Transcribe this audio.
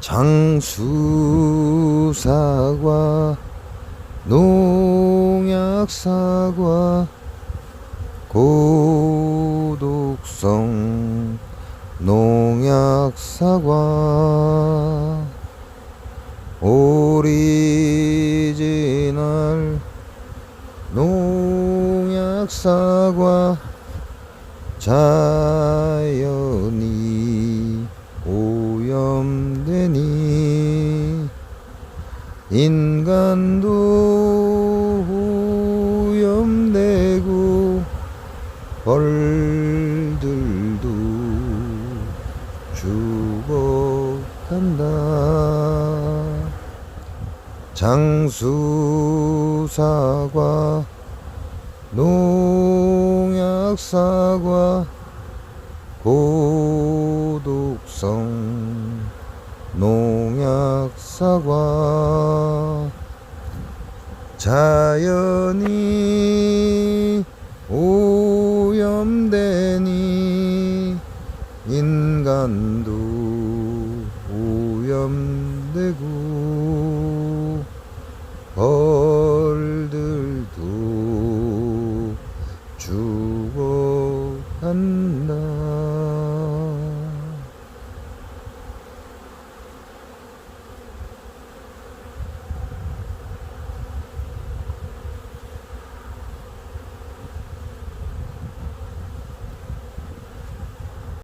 장수사과 농약사과 고독성 농약사과. 오리지널 농약사과 자연이 인간도 오염되고 벌들도 죽어간다. 장수사과 농약사과 고독성 농약사과 자연이 오염되니 인간도 오염되고 벌들도 죽어간다.